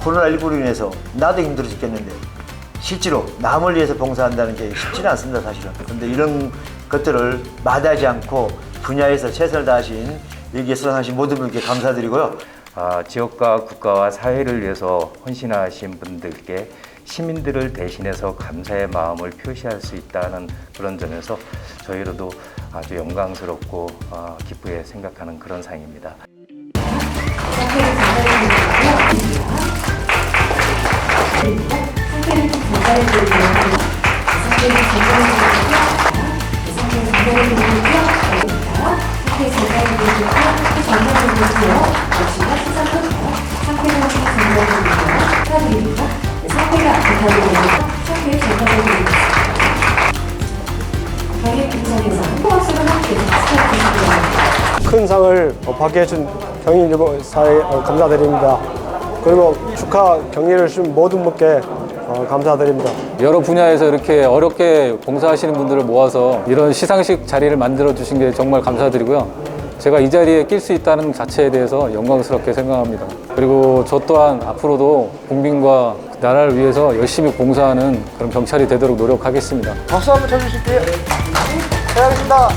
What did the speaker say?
코로나19로 인해서 나도 힘들어 죽겠는데 실제로 남을 위해서 봉사한다는 게 쉽지는 않습니다 사실은. 근데 이런 것들을 마다하지 않고 분야에서 최선을 다하신 여기에 수상하신 모든 분께 감사드리고요. 아, 지역과 국가와 사회를 위해서 헌신하신 분들께 시민들을 대신해서 감사의 마음을 표시할 수 있다는 그런 점에서 저희로도 아주 영광스럽고 아, 기쁘게 생각하는 그런 상입니다. 상태가 부탁드립니다. 함께 스타트해주세요. 큰 상을 어, 받게 해준 경인일보사에 어, 감사드립니다. 그리고 축하 경리를 주신 모든 분께 어, 감사드립니다. 여러 분야에서 이렇게 어렵게 봉사하시는 분들을 모아서 이런 시상식 자리를 만들어 주신 게 정말 감사드리고요. 제가 이 자리에 낄 수 있다는 자체에 대해서 영광스럽게 생각합니다. 그리고 저 또한 앞으로도 국민과 나라를 위해서 열심히 봉사하는 그런 경찰이 되도록 노력하겠습니다. 박수 한번 쳐주실게요. 해야겠습니다.